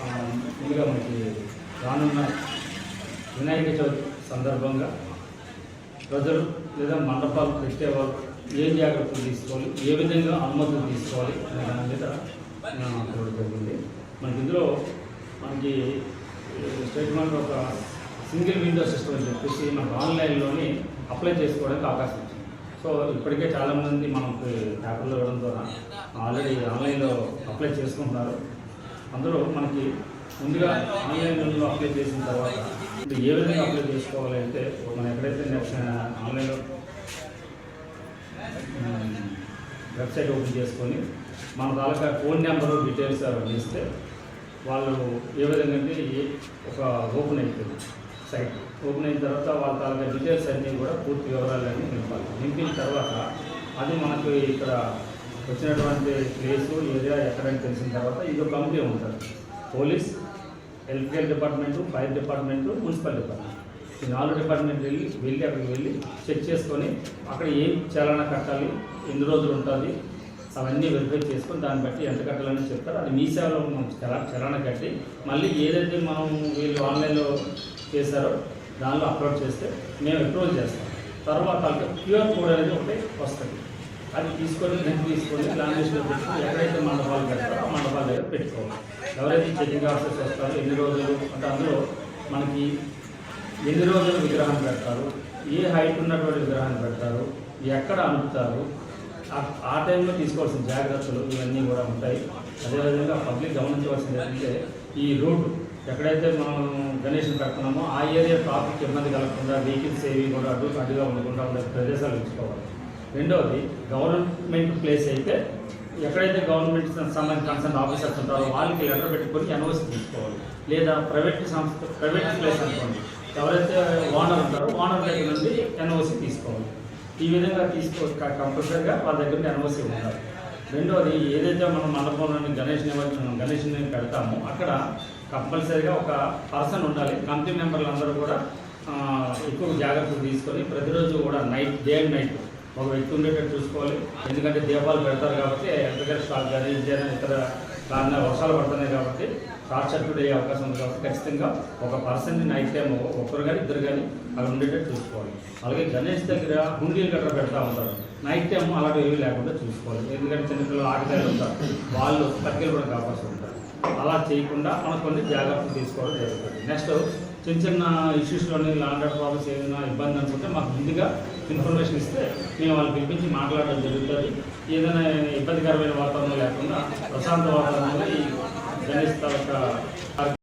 ఆ, ముందుగా మనకి రానున్న వినాయక చవితి సందర్భంగా ప్రజలు లేదా మండపాలు పెట్టేవాళ్ళు ఏ జాగ్రత్తలు తీసుకోవాలి? ఏ విధంగా అనుమతులు తీసుకోవాలి? అనే దాని మీద మాట్లాడడం జరిగింది. మనకి ఇందులో మనకి స్టేట్మెంట్ ఒక సింగిల్ విండో సిస్టమ్ అని చెప్పేసి మనకు ఆన్లైన్లోని అప్లై చేసుకోవడానికి అవకాశం వచ్చింది సో ఇప్పటికే చాలామంది మనకు పేపర్లో ఇవ్వడం ద్వారా ఆల్రెడీ ఆన్లైన్లో అప్లై చేసుకుంటున్నారు. అందులో మనకి ముందుగా ఆన్లైన్లో అప్లై చేసిన తర్వాత ఇప్పుడు ఏ విధంగా అప్లై చేసుకోవాలి అంటే మనం ఎక్కడైతే నెక్స్ట్ ఆన్లైన్లో వెబ్సైట్ ఓపెన్ చేసుకొని మన తాలూకా ఫోన్ నెంబరు డీటెయిల్స్ అవన్నీ ఇస్తే వాళ్ళు ఏ విధంగా అంటే ఒక ఓపెన్ అవుతుంది సైట్. ఓపెన్ అయిన తర్వాత వాళ్ళ తాలూకా డీటెయిల్స్ అన్నీ కూడా పూర్తి వివరాలన్నీ నింపాలి. నింపిన తర్వాత అది మనకు ఇక్కడ వచ్చినటువంటి ప్లేసు ఏరియా ఎక్కడని తెలిసిన తర్వాత ఇది ఒక కమిటీ ఉంటుంది. Police electrical department fire department municipal department. ఈ నాలుగు డిపార్ట్మెంట్ వెళ్ళి వెళ్ళి అక్కడికి వెళ్ళి చెక్ చేసుకొని అక్కడ ఏం చలన కట్టాలి ఎన్ని రోజులు ఉంటుంది అవన్నీ వెరిఫై చేసుకొని దాన్ని బట్టి ఎంత కట్టాలని చెప్తారు. అది మీ సేవలో మనం చలా చలన కట్టి మళ్ళీ ఏదైతే మనం వీళ్ళు ఆన్లైన్లో చేశారో దానిలో అప్లోడ్ చేస్తే మేము అప్రూవల్ చేస్తాం తర్వాత క్యూఆర్ కోడ్ అనేది ఒకటి వస్తుంది. అది తీసుకొని నెట్ తీసుకొని లామినేషన్లో పెట్టుకుని ఎక్కడైతే మండపాలు పెడతారో ఆ మండపాల దగ్గర పెట్టుకోవాలి. ఎవరైతే చెకింగ్ ఆఫీసర్స్ వస్తారో ఎన్ని రోజులు అంటే అందులో మనకి ఎన్ని రోజులు విగ్రహం పెడతారు ఏ హైట్ ఉన్నటువంటి విగ్రహాన్ని పెడతారు ఎక్కడ అమ్ముతారు ఆ- ఆ టైంలో తీసుకోవాల్సిన జాగ్రత్తలు ఇవన్నీ కూడా ఉంటాయి. అదేవిధంగా పబ్లిక్ గమనించవలసింది ఏంటంటే ఈ రోడ్డు ఎక్కడైతే మనం గణేష్ని పెడుతున్నామో ఆ ఏరియా ట్రాఫిక్ ఇబ్బంది కలగకుండా వెహికల్స్ ఏవి కూడా అడ్డు అడ్డుగా ఉండకుండా ఉండే ప్రదేశాలు ఉంచుకోవాలి రెండవది గవర్నమెంట్ ప్లేస్ అయితే ఎక్కడైతే గవర్నమెంట్ సంబంధించిన కన్సర్న్ ఆఫీసర్స్ ఉంటారో వాళ్ళకి లెటర్ పెట్టుకొని ఎన్ఓసి తీసుకోవాలి. లేదా ప్రైవేట్ సంస్థ ప్రైవేట్ ప్లేస్ అనుకోండి. ఎవరైతే ఓనర్ ఉంటారో ఓనర్ దగ్గర నుండి ఎన్ఓసి తీసుకోవాలి. ఈ విధంగా తీసుకో కంపల్సరీగా కంపల్సరిగా వాళ్ళ దగ్గర నుండి ఎన్ఓసి ఉండాలి రెండోది ఏదైతే మనం మండపంలోని గణేష్ నిమజ్జనం గణేష్ని పెడతామో అక్కడ కంపల్సరిగా ఒక పర్సన్ ఉండాలి. కమిటీ మెంబర్లు అందరూ కూడా ఎక్కువ జాగ్రత్తలు తీసుకొని ప్రతిరోజు కూడా నైట్ డే అండ్ నైట్ ఒక వ్యక్తి ఉండేటట్టు చూసుకోవాలి. ఎందుకంటే దీపాలు పెడతారు కాబట్టి ఎలక్ట్రికల్ స్టాక్ కానీ ఇతర కారణాలు వర్షాలు పడుతున్నాయి కాబట్టి షార్ట్ సర్క్యూట్ అయ్యే అవకాశం ఉంది కాబట్టి ఖచ్చితంగా ఒక పర్సన్ నైట్ టైం ఒక్కరు కానీ ఇద్దరు కానీ అక్కడ ఉండేటట్టు చూసుకోవాలి. అలాగే గణేష్ దగ్గర హుండీలు గట్రా పెడతా ఉంటారు. నైట్ టైం అలాంటివి ఏమీ లేకుండా చూసుకోవాలి. ఎందుకంటే చిన్నపిల్లలు ఆటగాళ్ళు ఉంటారు. వాళ్ళు తగ్గలు కూడా అవకాశం ఉంటారు. అలా చేయకుండా మనం కొన్ని జాగ్రత్తలు తీసుకోవడం జరుగుతుంది. నెక్స్ట్ చిన్న చిన్న ఇష్యూస్లోని లాండ్ ప్రాబ్లమ్స్ ఏదైనా ఇబ్బంది అనుకుంటే మాకు ముందుగా ఇన్ఫర్మేషన్ ఇస్తే మేము వాళ్ళు పిలిపించి మాట్లాడడం జరుగుతుంది. ఏదైనా ఇబ్బందికరమైన వాతావరణం లేకుండా ప్రశాంత వాతావరణంలో ఈ గణేష్ ఒక